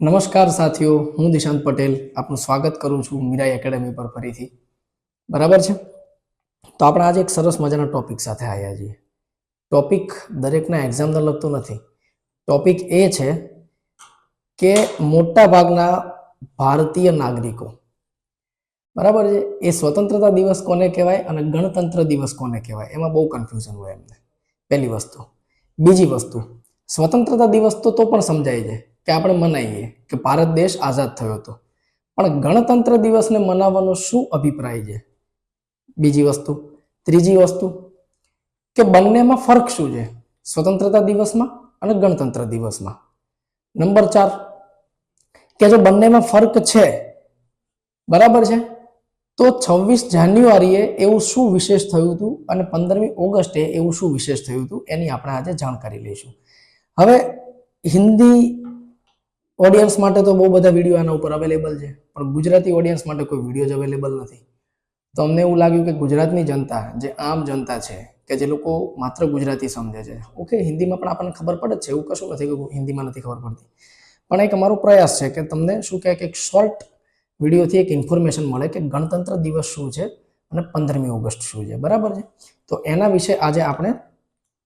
નમસ્કાર સાથીઓ, હું દિશાંત પટેલ. આપનું સ્વાગત કરું છું મીરાઈ એકેડેમી પર ફરીથી. બરાબર છે? તો આપણે આજે એક સરસ મજાના ટોપિક સાથે આવ્યા છીએ. ટોપિક દરેકના એક્ઝામને લગતો નથી. ટોપિક એ છે કે મોટા ભાગના ભારતીય નાગરિકો, બરાબર છે? એ સ્વતંત્રતા દિવસ કોને કહેવાય અને ગણતંત્ર દિવસ કોને કહેવાય? એમાં બહુ કન્ફ્યુઝન હોય એમને. પહેલી વસ્તુ. બીજી વસ્તુ. સ્વતંત્રતા દિવસ તો તો પણ સમજાય છે કે આપણે મનાવીએ કે ભારત દેશ આઝાદ થયો હતો. પણ ગણતંત્ર દિવસને મનાવવાનો શું અભિપ્રાય છે? બીજી વસ્તુ, ત્રીજી વસ્તુ કે બંનેમાં ફરક શું છે? સ્વતંત્રતા દિવસમાં અને ગણતંત્ર દિવસમાં. નંબર ચાર, કે જો બંનેમાં ફરક છે, બરાબર છે? તો છવ્વીસ જાન્યુઆરીએ એવું શું વિશેષ થયું હતું અને પંદરમી ઓગસ્ટે એવું શું વિશેષ થયું હતું એની આપણે આજે જાણકારી લઈશું. હવે હિન્દી ઓડિયન્સ માટે તો બહુ બધા વીડિયો આના ઉપર અવેલેબલ છે, પણ ગુજરાતી ઓડિયન્સ માટે કોઈ વીડિયો જ અવેલેબલ નથી. તો અમને એવું લાગ્યું કે ગુજરાતની જનતા, જે આમ જનતા છે, કે જે લોકો માત્ર ગુજરાતી સમજે છે. ઓકે હિન્દીમાં પણ આપણને ખબર પડે છે, એવું કશું નથી કે હિન્દીમાં નથી ખબર પડતી. પણ એક અમારો પ્રયાસ છે કે તમને શું કહે કે એક શોર્ટ વિડીયોથી એક ઇન્ફોર્મેશન મળે કે ગણતંત્ર દિવસ શું છે અને પંદરમી ઓગસ્ટ શું છે, બરાબર છે? તો એના વિશે આજે આપણે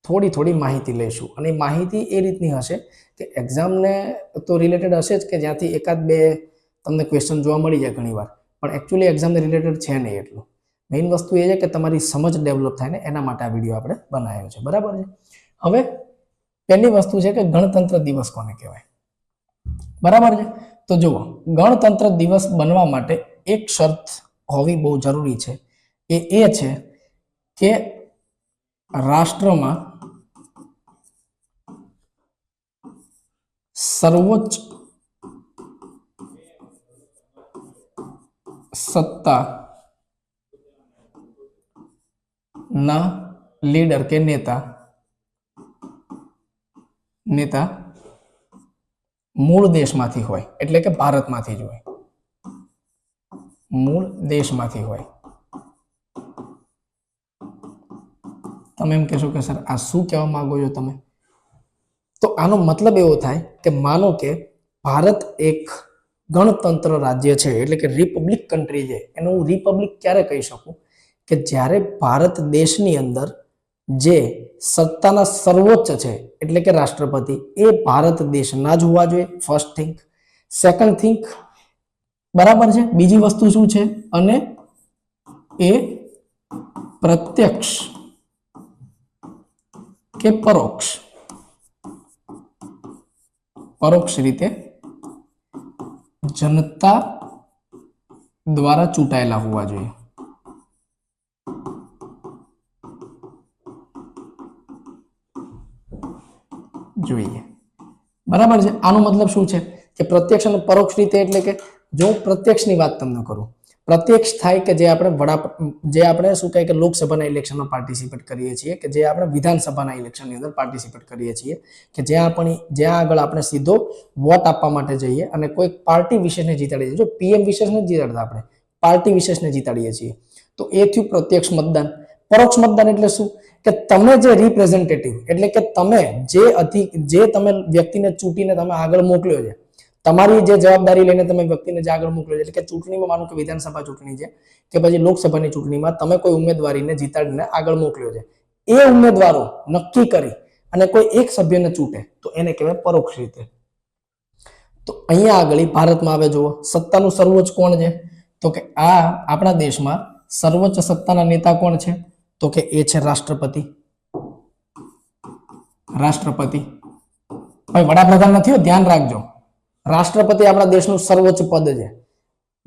થોડી થોડી માહિતી લઈશું. અને માહિતી એ રીતની હશે કે એક્ઝામને તો રિલેટેડ હશે જ કે જ્યાંથી એકાદ બે તમને ક્વેશ્ચન જોવા મળી જાય ઘણીવાર. પણ એકચ્યુઅલી એક્ઝામને રિલેટેડ છે નહીં એટલું. મેઇન વસ્તુ એ છે કે તમારી સમજ ડેવલપ થાય ને એના માટે આ વીડિયો આપણે બનાવ્યો છે. બરાબર છે? હવે પહેલી વસ્તુ છે કે ગણતંત્ર દિવસ કોને કહેવાય? બરાબર છે? તો જુઓ, ગણતંત્ર દિવસ બનવા માટે એક શરત હોવી બહુ જરૂરી છે. એ એ છે કે રાષ્ટ્રમાં સર્વોચ્ચ સત્તા ના લીડર કે નેતા નેતા મૂળ દેશમાંથી હોય એટલે કે ભારતમાંથી જ હોય મૂળ દેશમાંથી હોય તમે એમ કહેશો કે સર આ શું કહેવા માંગો છો તમે તો આનો મતલબ એવો થાય કે માનો કે ભારત એક ગણતંત્ર રાજ્ય છે, એટલે કે રિપબ્લિક કન્ટ્રી છે. એનું હું રિપબ્લિક ક્યારે કહી શકું? કે જ્યારે ભારત દેશની અંદર જે સત્તાના સર્વોચ્ચ છે, એટલે કે રાષ્ટ્રપતિ, એ ભારત દેશના જ હોવા જોઈએ ફર્સ્ટ થિંક સેકન્ડ થિંક બરાબર છે? બીજી વસ્તુ શું છે? અને એ પ્રત્યક્ષ કે પરોક્ષ. પરોક્ષ રીતે જનતા દ્વારા ચૂંટાયેલા હોવા જોઈએ. જોઈએ. બરાબર છે? આનો મતલબ શું છે? કે પ્રત્યક્ષ અને પરોક્ષ રીતે એટલે કે જો હું પ્રત્યક્ષની વાત તમને કરું પ્રત્યક્ષ થાય કે જે આપણે વડા જે આપણે શું કહે કે લોકસભાના ઇલેક્શનમાં પાર્ટિસિપેટ કરીએ છીએ કે જે આપણે વિધાનસભાના ઇલેક્શનની અંદર પાર્ટિસિપેટ કરીએ છીએ કે જ્યાં આપણે જ્યાં આગળ આપણે સીધો વોટ આપવા માટે જઈએ અને કોઈ પાર્ટી વિશેષને જીતાડીએ છીએ. જો પીએમ વિશેષને જીતાડતા આપણે, પાર્ટી વિશેષને જીતાડીએ છીએ. તો એ થયું પ્રત્યક્ષ મતદાન. પરોક્ષ મતદાન એટલે શું? કે તમે જે રિપ્રેઝેન્ટેટિવ એટલે કે તમે જે અધિક જે તમે વ્યક્તિને ચૂંટીને તમે આગળ મોકલ્યો છે તમારી જે જવાબદારી લઈને તમે વ્યક્તિને જે આગળ મોકલો એટલે કે ચૂંટણીમાં માનો કે વિધાનસભા ચૂંટણી છે, કે પછી લોકસભાની ચૂંટણીમાં તમે કોઈ ઉમેદવારીને જીતાડીને આગળ મોકલ્યો છે, એ ઉમેદવારો નક્કી કરી અને કોઈ એક સભ્યને ચૂંટે, તો એને કહેવાય પરોક્ષ રીતે. તો અહીંયા આગળ ભારતમાં આવે, જુઓ, સત્તાનું સર્વોચ્ચ કોણ છે? તો કે આ આપણા દેશમાં સર્વોચ્ચ સત્તાના નેતા કોણ છે? તો કે એ છે રાષ્ટ્રપતિ. રાષ્ટ્રપતિ. ભાઈ વડાપ્રધાન નથી ધ્યાન રાખજો. રાષ્ટ્રપતિ આપણા દેશનું સર્વોચ્ચ પદ છે.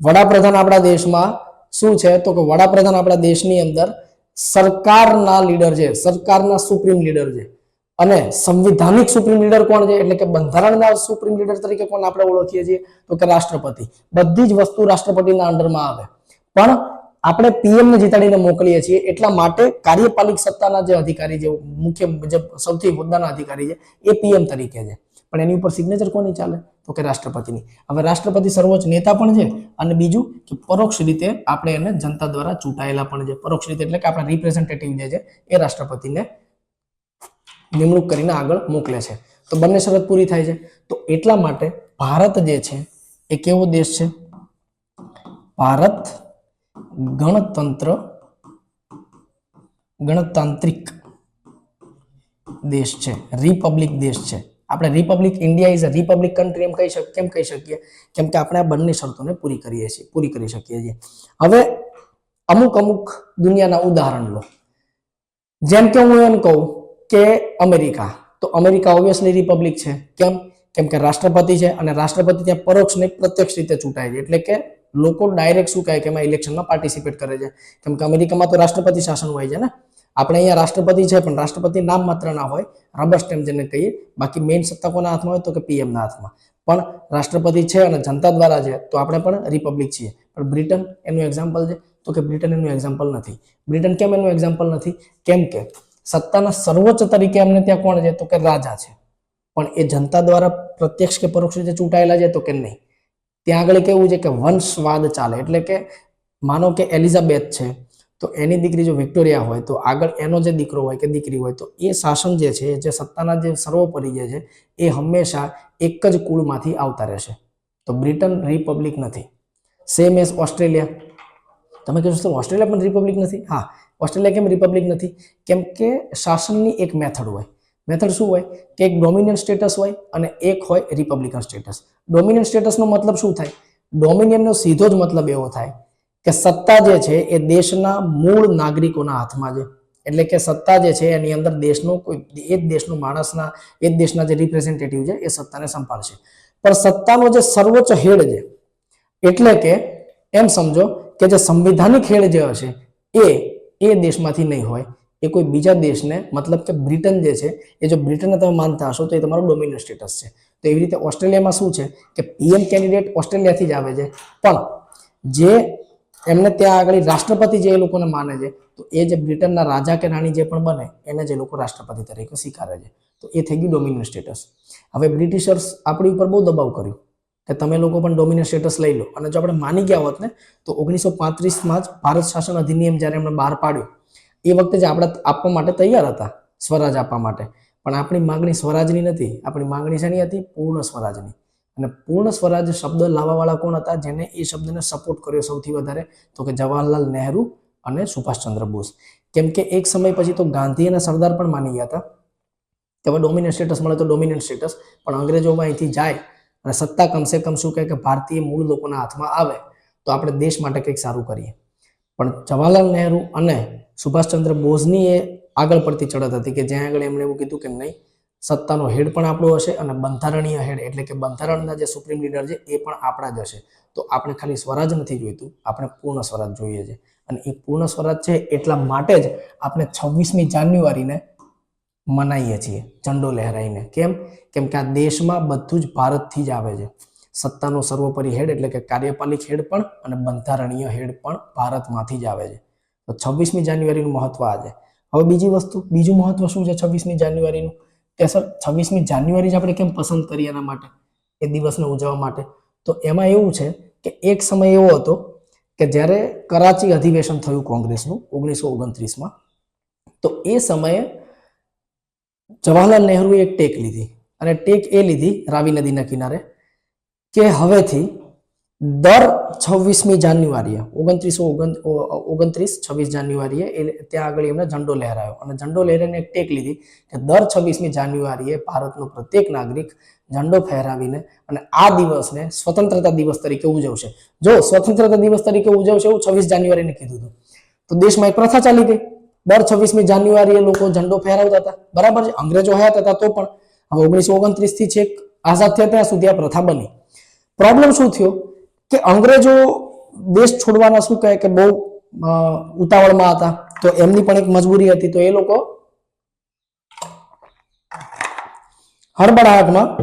વડાપ્રધાન આપણા દેશમાં શું છે? તો કે વડાપ્રધાન આપણા દેશની અંદર સરકારના લીડર છે, સરકારના સુપ્રીમ લીડર છે. અને સંવિધાનિક સુપ્રીમ લીડર કોણ છે? એટલે કે બંધારણના સુપ્રીમ લીડર તરીકે કોણ આપણે ઓળખીએ છીએ? તો કે રાષ્ટ્રપતિ. બધી જ વસ્તુ રાષ્ટ્રપતિના અંડરમાં આવે. પણ આપણે પીએમ ને જીતાડીને મોકલીએ છીએ એટલા માટે કાર્યપાલિક સત્તાના જે અધિકારી જે મુખ્ય, જે સૌથી હોદ્દાના અધિકારી છે, એ પીએમ તરીકે છે. પણ એની ઉપર સિગ્નેચર કોની ચાલે? તો કે રાષ્ટ્રપતિની. હવે રાષ્ટ્રપતિ સર્વોચ્ચ નેતા પણ છે અને બીજું કે પરોક્ષ રીતે આપણે એને જનતા દ્વારા ચૂંટાયેલા પણ છે. પરોક્ષ રીતે એટલે કે આપણા રિપ્રેઝેન્ટેટિવ જે છે એ રાષ્ટ્રપતિને નિમણૂક કરીને આગળ મોકલે છે. તો બંને શરત પૂરી થાય છે. તો એટલા માટે ભારત જે છે એ કેવો દેશ છે? ભારત ગણતંત્ર, ગણતાંત્રિક દેશ છે. રિપબ્લિક દેશ છે. આપણે republic India is a republic country એમ કહી શકીએ કેમ કહી શકીએ? કેમ કે આપણે આ બંને શરતોને પૂરી કરીએ છીએ, પૂરી કરી શકીએ છીએ. હવે અમુક અમુક દુનિયાના ઉદાહરણ લો. જેમ કે હું એમ કહું કે અમેરિકા. તો અમેરિકા ઓબ્વિયસલી રિપબ્લિક છે. કેમ? કેમ કે રાષ્ટ્રપતિ છે અને રાષ્ટ્રપતિ ત્યાં પરોક્ષ ને પ્રત્યક્ષ રીતે ચૂંટાય છે. એટલે કે લોકો ડાયરેક્ટ શું કહે કે એમાં ઇલેક્શનમાં પાર્ટિસિપેટ કરે છે. કેમ કે અમેરિકામાં તો રાષ્ટ્રપતિ શાસન હોય છે ને? આપણે અહીંયા રાષ્ટ્રપતિ છે, પણ રાષ્ટ્રપતિ નામ માત્ર ના હોય રબર સ્ટેમ્પ જેને કહીએ. બાકી મેઇન સત્તા કોના હાથમાં હોય તો કે પીએમના હાથમાં. પણ રાષ્ટ્રપતિ છે અને જનતા દ્વારા છે, તો આપણે પણ રિપબ્લિક છીએ. પણ બ્રિટન એનું એક્ઝામ્પલ છે, તો કે બ્રિટન એનું એક્ઝામ્પલ નથી. બ્રિટન કેમ એનું એક્ઝામ્પલ નથી? કેમ કે સત્તાના સર્વોચ્ચ તરીકે એમને ત્યાં કોણ છે? તો કે રાજા છે. પણ એ જનતા દ્વારા પ્રત્યક્ષ કે પરોક્ષ રીતે ચૂંટાયેલા છે તો કે નહીં? ત્યાં આગળ કેવું છે કે વંશવાદ ચાલે. એટલે કે માનો કે એલિઝાબેથ છે તો એની દીકરી જો વિક્ટોરિયા હોય તો આગળ એનો જે દીકરો હોય કે દીકરી હોય તો એ શાસન જે છે, જે સત્તાના જે સર્વોપરી જે છે, એ હંમેશા એક જ કુળમાંથી આવતા રહેશે. તો બ્રિટન રિપબ્લિક નથી. Same as Australia. તમે કહેશો છો ઓસ્ટ્રેલિયા પણ રિપબ્લિક નથી? હા, ઓસ્ટ્રેલિયા કેમ રિપબ્લિક નથી? કેમ કે શાસનની એક મેથડ હોય. મેથડ શું હોય? કે એક ડોમિનિયન સ્ટેટસ હોય અને એક હોય રિપબ્લિકન સ્ટેટસ. ડોમિનિયન સ્ટેટસનો મતલબ શું થાય? ડોમિનિયનનો સીધો જ મતલબ એવો થાય કે સત્તા જે છે એ દેશના મૂળ નાગરિકોના હાથમાં છે. એટલે કે સત્તા જે છે એની અંદર દેશનો કોઈ, એ જ દેશનું માણસના, એ જ દેશના જે રિપ્રેઝેન્ટેટિવ છે એ સત્તાને સંભાળશે. પણ સત્તાનો જે સર્વોચ્ચ હેડ છે, એટલે કે એમ સમજો કે જે સંવિધાનિક હેડ જે હશે એ એ દેશમાંથી નહીં હોય. એ કોઈ બીજા દેશને, મતલબ કે બ્રિટન જે છે, એ જો બ્રિટનને તમે માનતા હશો તો એ તમારું ડોમિનિયન સ્ટેટસ છે. તો એવી રીતે ઓસ્ટ્રેલિયામાં શું છે કે પીએમ કેન્ડિડેટ ઓસ્ટ્રેલિયાથી જ આવે છે. પણ જે એમને ત્યાં આગળ રાષ્ટ્રપતિ જે એ લોકોને માને છે, તો એ જે બ્રિટનના રાજા કે રાણી જે પણ બને, એને જે લોકો રાષ્ટ્રપતિ તરીકે સ્વીકારે છે. તો એ થઈ ગયું ડોમિનિયન સ્ટેટસ. હવે બ્રિટિશર્સ આપણી ઉપર બહુ દબાવ કર્યું કે તમે લોકો પણ ડોમિનિયન સ્ટેટસ લઈ લો. અને જો આપણે માની ગયા હોત ને, તો ઓગણીસો પાંત્રીસમાં જ ભારત શાસન અધિનિયમ જ્યારે એમણે બહાર પાડ્યું, એ વખતે જ આપણે આપવા માટે તૈયાર હતા, સ્વરાજ આપવા માટે. પણ આપણી માંગણી સ્વરાજની નથી, આપણી માંગણી શેની હતી? પૂર્ણ સ્વરાજની. અને પૂર્ણ સ્વરાજ શબ્દ લાવવાવાળા કોણ હતા? જેને એ શબ્દને સપોર્ટ કર્યો સૌથી વધારે. તો કે જવાહરલાલ નહેરુ અને સુભાષચંદ્ર બોઝ. કેમ કે એક સમય પછી તો ગાંધી અને સરદાર પણ માની ગયા હતા. કે હવે ડોમિનિયન સ્ટેટસ મળે તો ડોમિનિયન સ્ટેટસ પણ અંગ્રેજોમાં અહીંથી જાય અને સત્તા કમસે કમ શું કહે કે ભારતીય મૂળ લોકોના હાથમાં આવે, તો આપણે દેશ માટે કંઈક સારું કરીએ. પણ જવાહરલાલ નહેરુ અને સુભાષચંદ્ર બોઝની એ આગળ પડતી ચડત હતી કે જ્યાં આગળ એમણે એવું કીધું કે નહીં સત્તાનો હેડ પણ આપણો હશે અને બંધારણીય હેડ એટલે કે બંધારણના જે સુપ્રીમ લીડર છે એ પણ આપણા જ હશે. તો આપણે ખાલી સ્વરાજ નથી જોઈતું, આપણે પૂર્ણ સ્વરાજ જોઈએ છે. અને એ પૂર્ણ સ્વરાજ છે એટલા માટે જ આપણે છવ્વીસમી જાન્યુઆરીને મનાવીએ છીએ, ઝંડો લહેરાઈને. કેમ? કેમ કે આ દેશમાં બધું જ ભારતથી જ આવે છે. સત્તાનો સર્વોપરી હેડ એટલે કે કાર્યપાલિક હેડ પણ અને બંધારણીય હેડ પણ ભારતમાંથી જ આવે છે. તો છવ્વીસમી જાન્યુઆરીનું મહત્વ આ છે હવે બીજી વસ્તુ, બીજું મહત્વ શું છે છવ્વીસમી જાન્યુઆરીનું? કે સર, છવ્વીસમી જાન્યુઆરી જ આપણે કેમ પસંદ કરી એના માટે? એ દિવસને ઉજવવા માટે. તો એમાં એવું છે કે એક સમય એવો હતો કે જ્યારે કરાચી અધિવેશન થયું કોંગ્રેસનું ઓગણીસો ઓગણત્રીસમાં, તો એ સમયે જવાહરલાલ નહેરુએ એક ટેક લીધી અને ટેક એ લીધી રાવી નદીના કિનારે કે હવેથી દર છવ્વીસમી જાન્યુઆરીએ, ઓગણત્રીસો ઓગણ ઓગણત્રીસ, છવ્વીસ જાન્યુઆરીએ એ ત્યાં આગળ એમને ઝંડો લહેરાયો. અને ઝંડો લહેરાઈને ટેક લીધી કે દર છવ્વીસમી જાન્યુઆરીએ ભારતનો પ્રત્યેક નાગરિક ઝંડો ફહેરાવીને અને આ દિવસને સ્વતંત્રતા દિવસ તરીકે ઉજવશે. જો સ્વતંત્રતા દિવસ તરીકે ઉજવશે એવું છવ્વીસ જાન્યુઆરીને કીધું હતું. તો દેશમાં એક પ્રથા ચાલી ગઈ. દર છવ્વીસમી જાન્યુઆરીએ લોકો ઝંડો ફહેરાવતા હતા. બરાબર છે? અંગ્રેજો હયાત હતા તો પણ. હવે ઓગણીસો ઓગણત્રીસથી છેક આઝાદ થયા ત્યાં સુધી આ પ્રથા બની. પ્રોબ્લેમ શું થયો? કે અંગ્રેજો દેશ છોડવાના શું કહે કે બહુ ઉતાવળમાં હતા? તો એમની પણ એક મજબૂરી હતી. તો એ લોકો હળબળાહટમાં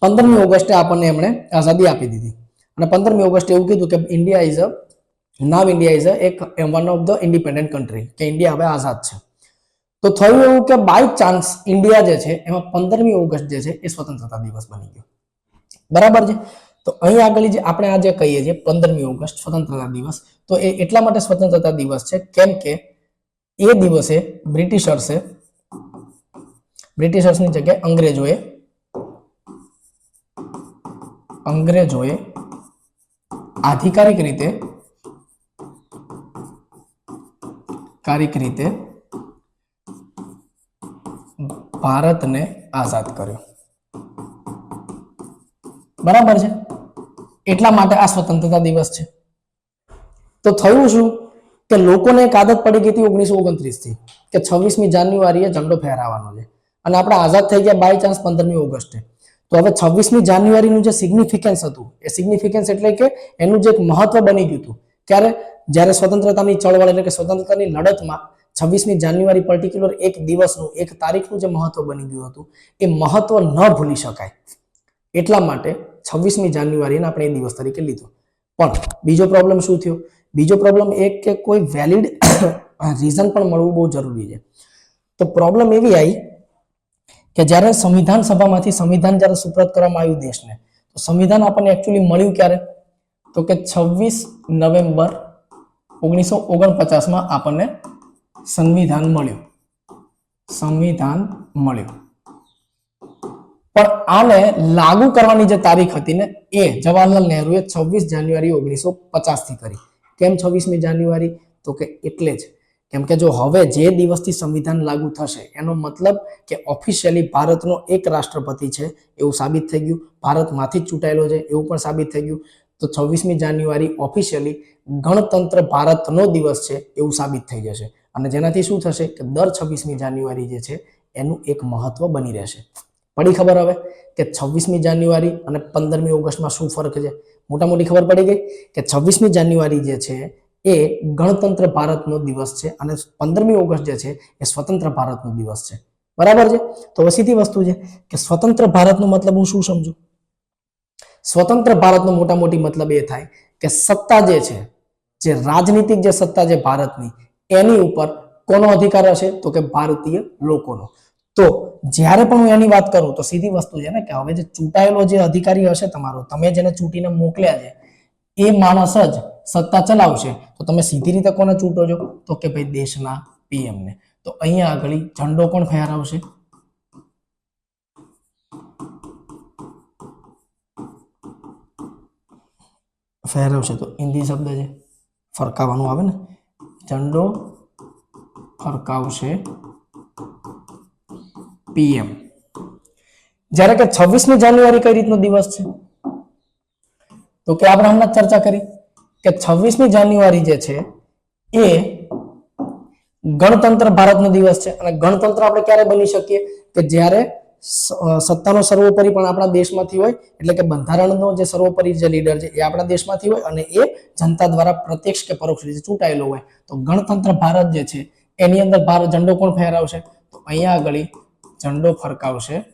પંદરમી ઓગસ્ટે આપણને એમણે આઝાદી આપી દીધી. અને પંદરમી ઓગસ્ટે એવું કીધું કે India is a, now India is a, એક one of the independent country, કે ઇન્ડિયા હવે આઝાદ છે. તો થયું એવું કે બાય ચાન્સ ઇન્ડિયા જે છે, એમાં પંદરમી ઓગસ્ટ જે છે, એ સ્વતંત્રતા દિવસ બની ગયો. બરાબર છે? તો અહીં આગળ જે આપણે આજે કહીએ છીએ પંદરમી ઓગસ્ટ સ્વતંત્રતા દિવસ, તો એ એટલા માટે સ્વતંત્રતા દિવસ છે, કેમ કે એ દિવસે બ્રિટિશર્સે, બ્રિટિશર્સની જગ્યાએ અંગ્રેજોએ અંગ્રેજોએ આધિકારિક રીતે કારિક રીતે ભારતને આઝાદ કર્યો. બરાબર છે? એટલા માટે આ સ્વતંત્રતા દિવસ છે. તો થયું શું? કે લોકોને એક આદત પડી ગઈ હતી ઓગણીસો ઓગણત્રીસથી, કે છવ્વીસમી જાન્યુઆરીએ ઝંડો ફહેરાવાનો છે. અને આપણે આઝાદ થઈ ગયા બાય ચાન્સ પંદરમી ઓગસ્ટે. તો હવે છવ્વીસમી જાન્યુઆરીનું જે સિગ્નિફિકન્સ હતું, એ સિગ્નિફિકન્સ એટલે કે એનું જે એક મહત્વ બની ગયું હતું. ત્યારે જ્યારે સ્વતંત્રતાની ચળવળ એટલે કે સ્વતંત્રતાની લડતમાં છવ્વીસમી જાન્યુઆરી પર્ટિક્યુલર એક દિવસનું, એક તારીખનું જે મહત્વ બની ગયું હતું, એ મહત્વ ન ભૂલી શકાય. એટલા માટે છવ્વીસમી જાન્યુઆરીને આપણે એ દિવસ તરીકે લીધો. પણ બીજો પ્રોબ્લેમ શું થયો? બીજો પ્રોબ્લેમ એક કે કોઈ વેલિડ રીઝન પણ મળવું બહુ જરૂરી છે. તો પ્રોબ્લેમ એવી આવી કે જ્યારે સંવિધાન સભામાંથી સંવિધાન જ્યારે સુપ્રત કરવામાં આવ્યું દેશને, તો સંવિધાન આપણને એકચ્યુઅલી મળ્યું ક્યારે? તો કે છવ્વીસ નવેમ્બર ઓગણીસો ઓગણપચાસમાં આપણને સંવિધાન મળ્યું. સંવિધાન મળ્યું. પણ આને લાગુ કરવાની જે તારીખ હતી ને, એ જવાહરલાલ નહેરુએ છવ્વીસ જાન્યુઆરી ઓગણીસો પચાસથી કરી. કેમ છવ્વીસમી જાન્યુઆરી? તો કે એટલે જ. કેમ કે જો હવે જે દિવસથી સંવિધાન લાગુ થશે, એનો મતલબ કે ઓફિશિયલી ભારતનો એક રાષ્ટ્રપતિ છે, એવું સાબિત થઈ ગયું. ભારતમાંથી જ ચૂંટાયેલો છે, એવું પણ સાબિત થઈ ગયું. તો છવ્વીસમી જાન્યુઆરી ઓફિશિયલી ગણતંત્ર ભારતનો દિવસ છે, એવું સાબિત થઈ જશે. અને જેનાથી શું થશે કે દર છવ્વીસમી જાન્યુઆરી જે છે, એનું એક મહત્વ બની રહેશે. પડી ખબર હવે કે છવ્વીસમી જાન્યુઆરી અને પંદરમી ઓગસ્ટમાં શું ફરક છે? મોટા મોટી ખબર પડી ગઈ કે છવ્વીસમી જાન્યુઆરી જે છે એ ગણતંત્ર ભારતનો દિવસ છે અને પંદરમી ઓગસ્ટ જે છે એ સ્વતંત્ર ભારતનો દિવસ છે. બરાબર છે? તો હવે વસ્તુ છે કે સ્વતંત્ર ભારતનો મતલબ હું શું સમજુ? સ્વતંત્ર ભારતનો મોટા મોટી મતલબ એ થાય કે સત્તા જે છે, જે રાજનીતિક જે સત્તા છે ભારતની, એની ઉપર કોનો અધિકાર હશે? તો કે ભારતીય લોકોનો. તો જ્યારે પણ હું એની વાત કરું તો સીધી વસ્તુ છે ને કે હવે જે ચૂંટાયેલો જે અધિકારી હશે તમારો, તમે જેને ચૂંટીને મોકલ્યા છે, એ માણસ જ સત્તા ચલાવશે. તો તમે સીધી રીતે કોને ચૂંટો છો? તો કે ભાઈ દેશના પીએમ ને. તો અહીંયા આગળ ઝંડો કોણ ફહેરાવશે ફહેરાવશે તો હિન્દી શબ્દ છે. ફરકાવવાનું આવે ને. ઝંડો ફરકાવશે. પીએમ જ્યારે કે છવ્વીસમી જાન્યુઆરી કઈ રીતનો દિવસ છે? તો કે આપણે હમણાં ચર્ચા કરી કે છવ્વીસમી જાન્યુઆરી જે છે, એ ગણતંત્ર ભારતનો દિવસ છે. અને ગણતંત્ર આપણે ક્યારે બની શકીએ? કે જ્યારે સત્તાનો સર્વોપરી પણ આપણા દેશમાંથી હોય, એટલે કે બંધારણનો જે સર્વોપરી જે લીડર છે, એ આપણા દેશમાંથી હોય અને એ જનતા દ્વારા પ્રત્યક્ષ કે પરોક્ષ રીતે ચૂંટાયેલો હોય. તો ગણતંત્ર ભારત જે છે, એની અંદર ભારત ઝંડો કોણ ફહેરાવશે તો અહીંયા આગળ ઝંડો ફરકાવશે.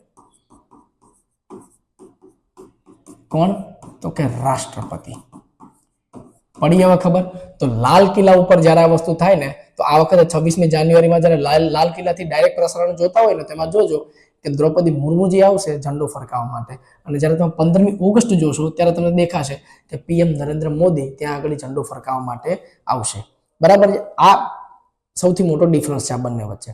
કોણ? તો કે રાષ્ટ્રપતિ. પડી હવે ખબર? તો લાલ કિલ્લા ઉપર જ્યારે આ વસ્તુ થાય ને, તો આ વખતે છવ્વીસમી જાન્યુઆરીમાં જ્યારે લાલ લાલ કિલ્લાથી ડાયરેક્ટ પ્રસારણ જોતા હોય ને, તેમાં જોજો કે દ્રૌપદી મુર્મુજી આવશે ઝંડો ફરકાવવા માટે. અને જ્યારે તમે પંદરમી ઓગસ્ટ જોશો, ત્યારે તમને દેખાશે કે પીએમ નરેન્દ્ર મોદી ત્યાં આગળ ઝંડો ફરકાવવા માટે આવશે. બરાબર છે? આ સૌથી મોટો ડિફરન્સ છે આ બંને વચ્ચે.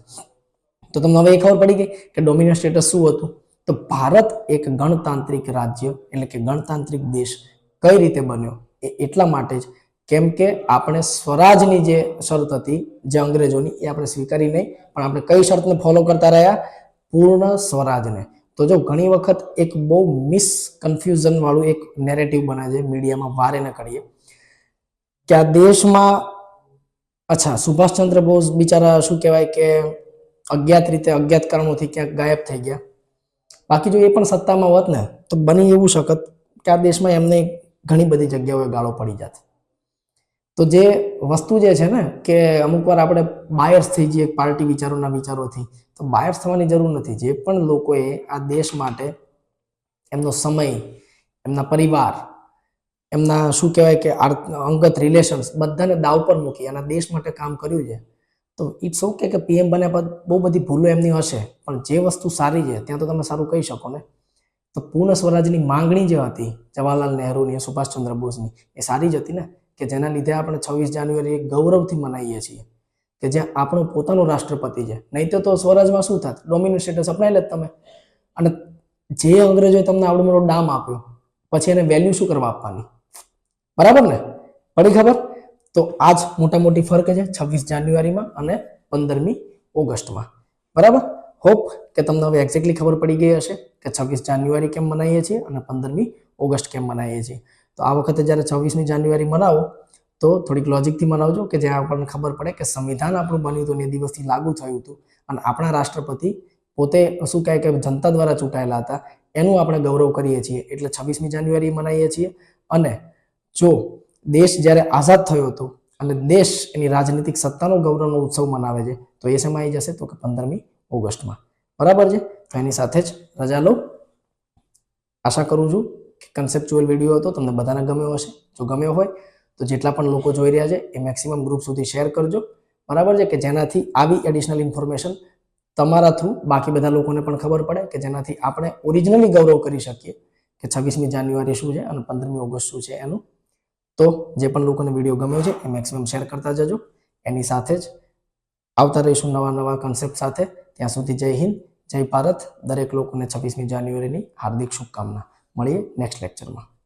તો તમને હવે એ ખબર પડી ગઈ કે ડોમિનન્ટ સ્ટેટસ શું હતું? તો ભારત એક ગણતાંત્રિક રાજ્ય, એટલે કે ગણતાંત્રિક દેશ કઈ રીતે બન્યો? એ એટલા માટે જ, કેમ કે આપણે સ્વરાજની જે શરત હતી, જે અંગ્રેજોની, એ આપણે સ્વીકારી નહીં, પણ આપણે કઈ શરતને ફોલો કરતા રહ્યા? પૂર્ણ સ્વરાજને. તો જો ઘણી વખત એક બહુ મિસકન્ફ્યુઝન વાળું એક નેરેટિવ બને છે, મીડિયામાં વારે ન કરીએ કે આ દેશમાં, અચ્છા, સુભાષચંદ્ર બોઝ બિચારા શું કહેવાય કે અજ્ઞાત રીતે અજ્ઞાત કારણોથી ક્યાંક ગાયબ થઈ ગયા. બાકી જો એ પણ સત્તામાં હોત ને, તો બની એવું શકત કે આ દેશમાં એમને ઘણી બધી જગ્યાઓએ ગાળો પડી જાત. તો જે વસ્તુ જે છે ને, કે અમુક વાર આપણે બાયર્સ થઈ જઈએ પાર્ટી વિચારોના વિચારોથી, તો બાયર્સ થવાની જરૂર નથી. જે પણ લોકોએ આ દેશ માટે એમનો સમય, એમના પરિવાર, એમના શું કહેવાય કે અંગત રિલેશન્સ બધાને દાવ પર મૂકી અને દેશ માટે કામ કર્યું છે તો ઇટ્સ ઓકે કે પીએમ બન્યા બાદ બહુ બધી ભૂલો એમની હશે, પણ જે વસ્તુ સારી છે, ત્યાં તો તમે સારું કહી શકો ને. તો પૂર્ણ સ્વરાજની માંગણી જે હતી જવાહરલાલ નહેરુની સુભાષચંદ્ર બોઝની, એ સારી જ હતી ને? કે જેના લીધે આપણે છવ્વીસ જાન્યુઆરી એ ગૌરવથી મનાવીએ છીએ. કે જ્યાં આપણો પોતાનો રાષ્ટ્રપતિ છે. નહીં તો સ્વરાજમાં શું થાત? ડોમિનેટ સ્ટેટસ અપનાવી લે તમે. અને જે અંગ્રેજોએ તમને આવડો મોટો ડામ આપ્યો, પછી એને વેલ્યુ શું કરવા આપવાની? બરાબર ને? પડી ખબર? તો આ જ મોટા મોટી ફરક છે છવ્વીસ જાન્યુઆરીમાં અને પંદરમી ઓગસ્ટમાં. બરાબર? હોપ કે તમને હવે એક્ઝેક્ટલી ખબર પડી ગઈ હશે કે છવ્વીસ જાન્યુઆરી કેમ મનાવીએ છીએ અને પંદરમી ઓગસ્ટ કેમ મનાવીએ છીએ. તો આ વખતે જ્યારે છવ્વીસમી જાન્યુઆરી મનાવો, તો થોડીક લોજિકથી મનાવજો કે જ્યાં આપણને ખબર પડે કે સંવિધાન આપણું બન્યું હતું ને દિવસથી લાગુ થયું હતું. અને આપણા રાષ્ટ્રપતિ પોતે શું કહે કે જનતા દ્વારા ચૂંટાયેલા હતા, એનું આપણે ગૌરવ કરીએ છીએ. એટલે છવ્વીસમી જાન્યુઆરી મનાવીએ છીએ. અને જો દેશ જ્યારે આઝાદ થયો હતો અને દેશ એની રાજનીતિક સત્તાનો ગૌરવનો ઉત્સવ મનાવે છે, તો એ સમય આવી જશે તો કે પંદરમી ઓગસ્ટમાં. બરાબર છે? તો એની સાથે જ રજા લો. આશા કરું છું કે કન્સેપ્ચ્યુઅલ વીડિયો હતો, તમને બધાને ગમ્યો હશે. જો ગમ્યો હોય, તો જેટલા પણ લોકો જોઈ રહ્યા છે, એ મેક્સિમમ ગ્રુપ સુધી શેર કરજો. બરાબર છે? કે જેનાથી આવી એડિશનલ ઇન્ફોર્મેશન તમારા થ્રુ બાકી બધા લોકોને પણ ખબર પડે કે જેનાથી આપણે ઓરિજિનલી ગૌરવ કરી શકીએ કે છવ્વીસમી જાન્યુઆરી શું છે અને પંદરમી ઓગસ્ટ શું છે એનું તો જે પણ લોકોને વીડિયો ગમ્યો છે એ મેક્સિમમ શેર કરતા જજો. એની સાથે જ આવતા રહીશું નવા નવા કન્સેપ્ટ સાથે. ત્યાં સુધી જય હિન્દ, જય ભારત. દરેક લોકોને છવ્વીસમી જાન્યુઆરીની હાર્દિક શુભકામના. મળીએ નેક્સ્ટ લેક્ચરમાં